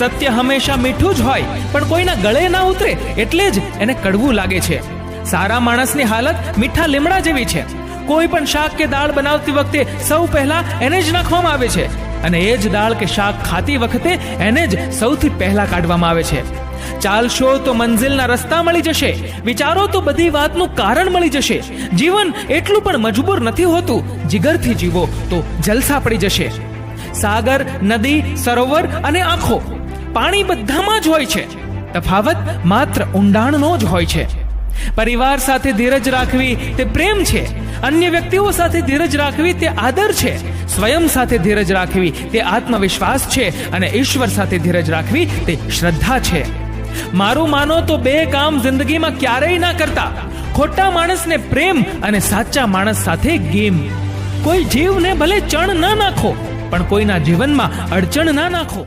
સત્ય હંમેશા મીઠું જ હોય, પણ કોઈના ગળે ના ઉતરે એટલે જ એને કડવું લાગે છે. સારા માણસની હાલત મીઠા લીમડા જેવી છે. કોઈ પણ શાક કે દાળ બનાવતી વખતે સૌ પહેલા એને જ નાખવામાં આવે છે અને એ જ દાળ કે શાક ખાતી વખતે એને જ સૌથી પહેલા કાઢવામાં આવે છે. ચાલશો તો મંઝિલના રસ્તા મળી જશે, વિચારો તો બધી વાતનું કારણ મળી જશે. જીવન એટલું પણ મજબૂર નથી હોતું, જીગરથી જીવો તો જલસા પડી જશે. સાગર, નદી, સરોવર અને આંખો પાણી બધામાં જ હોય છે. તફાવત માત્ર ઊંડાણનો જ હોય છે. પરિવાર સાથે ધીરજ રાખવી તે પ્રેમ છે. અન્ય વ્યક્તિઓ સાથે ધીરજ રાખવી તે આદર છે. સ્વયં સાથે ધીરજ રાખવી તે આત્મવિશ્વાસ છે અને ઈશ્વર સાથે ધીરજ રાખવી તે શ્રદ્ધા છે. મારું માનો તો બે કામ જિંદગીમાં ક્યારેય ના કરતા. ખોટા માણસને પ્રેમ અને સાચા માણસ સાથે ગેમ. કોઈ જીવને ભલે ચણ ના નાખો, પણ કોઈના જીવનમાં અડચણ ના નાખો.